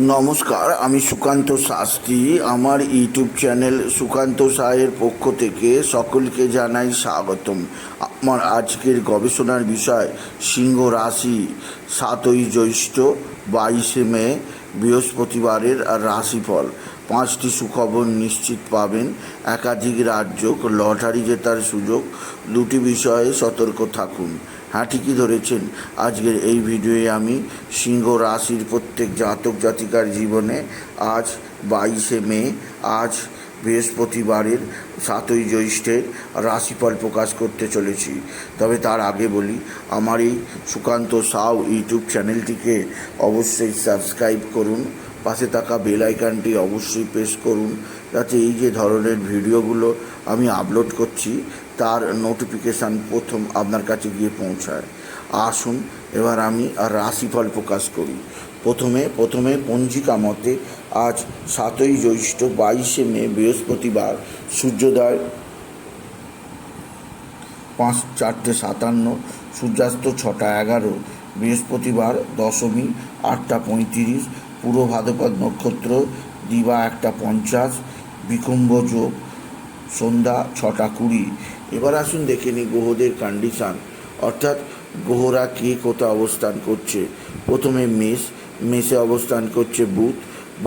নমস্কার, আমি সুকান্ত শাস্ত্রী। আমার ইউটিউব চ্যানেল সুকান্ত সাহের পক্ষ থেকে সকলকে জানাই স্বাগতম। আমার আজকের গবেষণার বিষয়, সিংহ রাশি সাতই জ্যৈষ্ঠ, বাইশে মে, বৃহস্পতিবারের রাশিফল। পাঁচটি সুখবর নিশ্চিত পাবেন। একাধিক রাজ্য লটারি জেতার সুযোগ। দুটি বিষয়ে সতর্ক থাকুন। হ্যাঁ ঠিকই ধরেছেন? আজকের এই ভিডিওয়ে আমি সিংহ রাশির প্রত্যেক জাতক জাতিকার জীবনে আজ বাইশে মে, আজ বৃহস্পতিবারের সাতই জ্যৈষ্ঠের রাশিফল প্রকাশ করতে চলেছি। তবে তার আগে বলি, আমার এই সুকান্ত সাউ ইউটিউব চ্যানেলটিকে অবশ্যই সাবস্ক্রাইব করুন, পাশে থাকা বেল আইকনটি অবশ্যই প্রেস করুন, যাতে এই যে ধরনের ভিডিওগুলো আমি আপলোড করছি তার নোটিফিকেশান প্রথম আপনার কাছে গিয়ে পৌঁছায়। আসুন, এবার আমি রাশিফল প্রকাশ করি। প্রথমে প্রথমে পঞ্জিকা মতে আজ সাতই জ্যৈষ্ঠ বাইশে মে বৃহস্পতিবার, সূর্যোদয় পাঁচ চারটে সাতান্ন, সূর্যাস্ত ছটা এগারো, বৃহস্পতিবার দশমী আটটা পঁয়ত্রিশ, পূর্ব ভাদ্রপদ নক্ষত্র দিবা একটা পঞ্চাশ, বিকুম্ভ যোগ সন্ধ্যা ছটা কুড়ি। এবার আসুন দেখে নিই গ্রহদের কন্ডিশান অর্থাৎ গ্রহরা কে কোথায় অবস্থান করছে? প্রথমে মেষ, মেষে অবস্থান করছে বুধ,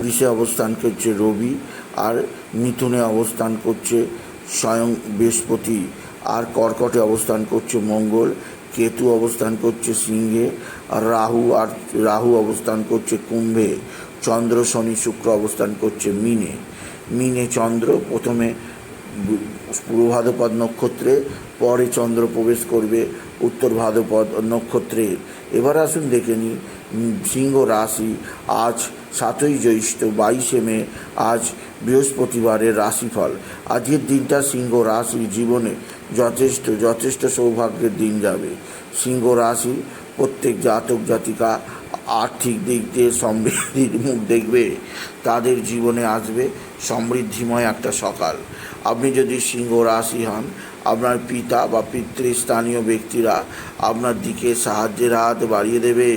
বৃষে অবস্থান করছে রবি, আর মিথুনে অবস্থান করছে স্বয়ং বৃহস্পতি। আর কর্কটে অবস্থান করছে মঙ্গল, কেতু অবস্থান করছে সিংহে, আর রাহু আর রাহু অবস্থান করছে কুম্ভে, চন্দ্র, শনি, শুক্র অবস্থান করছে মিনে। মিনে, চন্দ্র, প্রথমে পূর্ব ভাদ্রপদ নক্ষত্রে, পরে চন্দ্র প্রবেশ করবে উত্তর ভাদ্রপদ নক্ষত্রে। এবার আসুন দেখে নিই সিংহ রাশি আজ সাতই জ্যৈষ্ঠ বাইশে মে, আজ বৃহস্পতিবারের রাশিফল। আজকের দিনটা সিংহ রাশির জীবনে যথেষ্ট যথেষ্ট সৌভাগ্যের দিন যাবে। সিংহ রাশি প্রত্যেক জাতক, জাতিকা আর্থিক দিক দিয়ে সমৃদ্ধির মুখ দেখবে। তাদের জীবনে আসবে সমৃদ্ধিময় একটা সকাল। আপনি যদি সিংহ রাশি হন, আপনার পিতা বা পিতৃস্থানীয় ব্যক্তিরা আপনার দিকে সাহায্যের হাত বাড়িয়ে দেবে।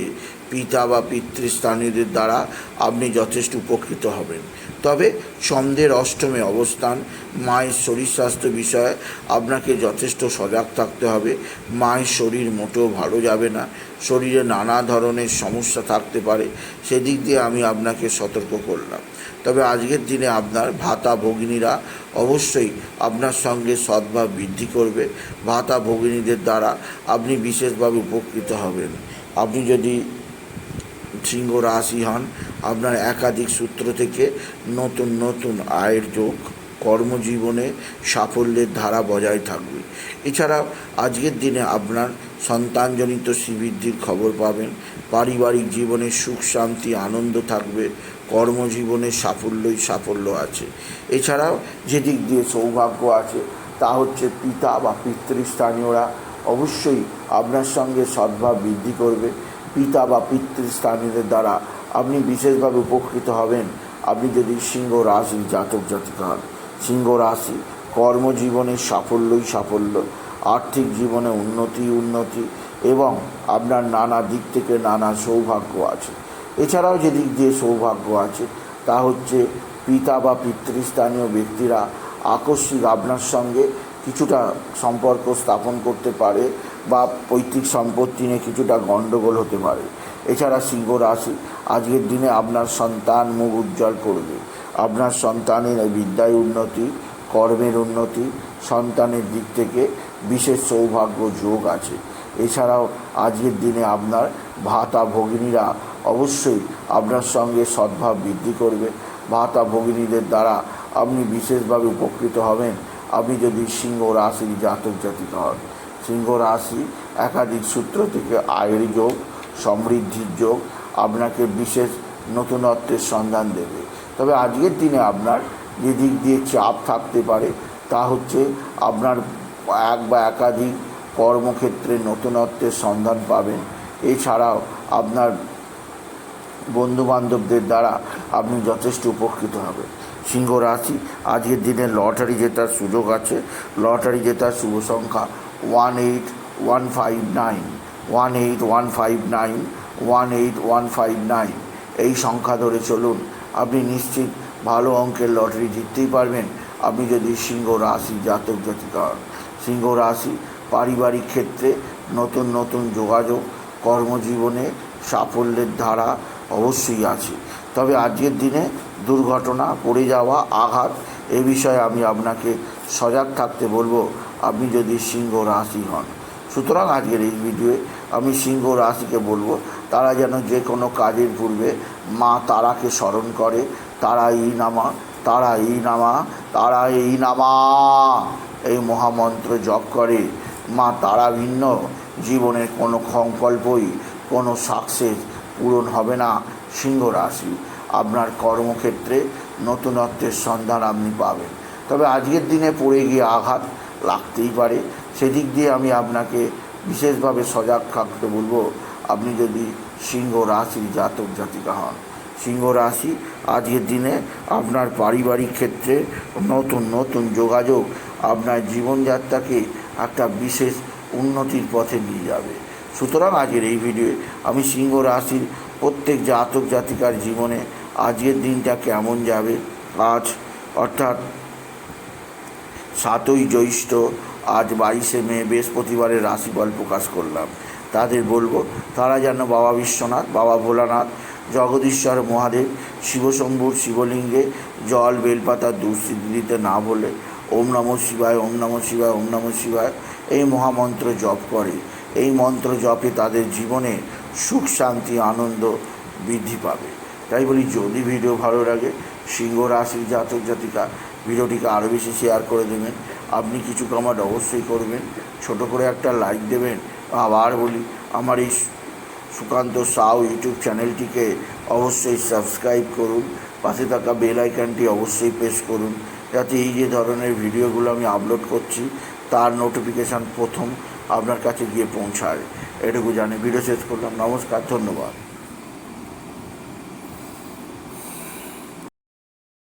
পিতা বা পিতৃস্থানীয়দের দ্বারা আপনি যথেষ্ট উপকৃত হবেন। তবে সন্ধ্যের অষ্টমে অবস্থান, মায়ের শরীর স্বাস্থ্য বিষয়ে আপনাকে যথেষ্ট সজাগ থাকতে হবে। মায়ের শরীর মোটেও ভালো যাবে না। শরীরে নানা ধরনের সমস্যা থাকতে পারে। সেদিক দিয়ে আমি আপনাকে সতর্ক করলাম। তবে আজকের দিনে আপনার ভাতা ভগিনীরা অবশ্যই আপনার সঙ্গে সদ্ভাব বৃদ্ধি করবে। ভাতা ভগিনীদের দ্বারা আপনি বিশেষভাবে উপকৃত হবেন। আপনি যদি সিংহ রাশি হন আপনার একাধিক সূত্র থেকে নতুন নতুন আয়ের যোগ, কর্মজীবনে সাফল্যের ধারা বজায় থাকবে। এছাড়া আজকের দিনে আপনার সন্তানজনিত শ্রীবৃদ্ধির খবর পাবেন, পারিবারিক জীবনে সুখ, শান্তি, আনন্দ থাকবে, কর্মজীবনে সাফল্যই সাফল্য আছে। এছাড়াও যেদিক দিয়ে সৌভাগ্য আছে, তা হচ্ছে পিতা বা পিতৃস্থানীয়রা অবশ্যই আপনার সঙ্গে সদ্ভাব বৃদ্ধি করবে। পিতা বা পিতৃস্থানীয়দের দ্বারা আপনি বিশেষভাবে উপকৃত হবেন। আপনি যদি সিংহ রাশির জাতক জাতিকা হন, সিংহ রাশি কর্মজীবনে সাফল্যই সাফল্য, আর্থিক জীবনে উন্নতি উন্নতি এবং আপনার নানা দিক থেকে নানা সৌভাগ্য আছে। এছাড়াও যে দিক দিয়ে সৌভাগ্য আছে, তা হচ্ছে পিতা বা পিতৃস্থানীয় ব্যক্তিরা আকস্মিক আপনার সঙ্গে কিছুটা সম্পর্ক স্থাপন করতে পারে বা পৈতৃক সম্পত্তি নিয়ে কিছুটা গণ্ডগোল হতে পারে। এছাড়া সিংহ রাশি, আজকের দিনে আপনার সন্তান মুখ উজ্জ্বল করবে। আপনার সন্তানের বিদ্যায় উন্নতি, কর্মের উন্নতি, সন্তানের দিক থেকে বিশেষ সৌভাগ্য যোগ আছে। এছাড়াও আজকের দিনে আপনার ভাতা ভগিনীরা অবশ্যই আপনার সঙ্গে সদ্ভাব বৃদ্ধি করবে। ভাতা ভগিনীদের দ্বারা আপনি বিশেষভাবে উপকৃত হবেন। আপনি যদি সিংহ রাশির জাতক জাতিকা হন, সিংহ রাশি একাধিক সূত্র থেকে আয়ের যোগ, সমৃদ্ধির যোগ আপনাকে বিশেষ নতুনত্বের সন্ধান দেবে। তবে আজকের দিনে আপনার যে দিক দিয়ে চাপ থাকতে পারে, তা হচ্ছে আপনার এক বা একাধিক কর্মক্ষেত্রে নতুনত্বের সন্ধান পাবেন। এছাড়াও আপনার বন্ধুবান্ধবদের দ্বারা আপনি যথেষ্ট উপকৃত হবেন সিংহ রাশি, আজকের দিনে লটারি জেতার সুযোগ আছে। লটারি জেতার শুভ সংখ্যা one eight one five nine, one eight one five nine, one eight one five nine. এই সংখ্যা ধরে চলুন, আপনি নিশ্চিত ভালো অঙ্কের লটারি জিততেই পারবেন। আপনি যদি সিংহ রাশি জাতক জাতিকা সিংহ রাশি, পারিবারিক ক্ষেত্রে নতুন নতুন যোগাযোগ, কর্মজীবনে সাফল্যের ধারা অবশ্যই আছে। তবে আজকের দিনে দুর্ঘটনা, পড়ে যাওয়া, আঘাত, এ বিষয়ে আমি আপনাকে সজাগ থাকতে বলব। আপনি যদি সিংহ রাশি হন, সুতরাং আজকের এই ভিডিওয়ে আমি সিংহ রাশিকে বলব, তারা যেন যে কোনো কাজের পূর্বে মা তারাকে স্মরণ করে, তারা এই নামা, তারা এই নামা, তারা এই নামা, এই মহামন্ত্র জপ করে। মা তারা ভিন্ন জীবনের কোনো সংকল্পই, কোনো সাকসেস পূরণ হবে না সিংহ রাশি। আপনার কর্মক্ষেত্রে নতুনত্বের সন্ধান আপনি পাবেন। তবে আজকের দিনে পড়ে গিয়ে আঘাত লাগতেই পারে। সেদিক দিয়ে আমি আপনাকে বিশেষভাবে সজাগ থাকতে বলব, আপনি যদি সিংহ রাশির জাতক জাতিকা হন। সিংহ রাশি আজকের দিনে আপনার পারিবারিক ক্ষেত্রে নতুন নতুন যোগাযোগ, আপনার জীবনযাত্রাকে একটা বিশেষ উন্নতির পথে নিয়ে যাবে। সুতরাং আজকের এই ভিডিওয়ে আমি সিংহ রাশির প্রত্যেক জাতক জাতিকার জীবনে আজকের দিনটা কেমন যাবে? আজ, অর্থাৎ সাতই জ্যৈষ্ঠ, আজ বাইশে মে, বৃহস্পতিবারের রাশিফল প্রকাশ করলাম। তাদের বলব, তারা যেন বাবা বিশ্বনাথ, বাবা ভোলানাথ, জগদীশ্বর মহাদেব, শিবশম্ভুর শিবলিঙ্গে জল বেলপাতা দুঃস্থিতি দিতে না বলে, ওম নম শিবায়, ওম নম শিবায়, ওম নম শিবায়, এই মহামন্ত্র জপ করে। এই মন্ত্র জপে তাদের জীবনে সুখ, শান্তি, আনন্দ বৃদ্ধি পাবে। তাই বলি, যদি ভিডিও ভালো লাগে, সিংহ রাশির জাতক জাতিকা, ভিডিওটিকে আরও বেশি শেয়ার করে দেবেন। আপনি কিছু কমাট অবশ্যই করবেন। ছোট করে একটা লাইক দেবেন। আবার বলি, আমার এই সুকান্ত সাউ ইউটিউব চ্যানেলটিকে অবশ্যই সাবস্ক্রাইব করুন। পাশে থাকা বেল আইকনটি অবশ্যই প্রেস করুন। যাতে এই যে ধরনের ভিডিওগুলো আমি আপলোড করছি, তার নোটিফিকেশান প্রথম আপনার কাছে গিয়ে পৌঁছায়। এটুকু জানি। ভিডিও শেষ করলাম। নমস্কার ধন্যবাদ।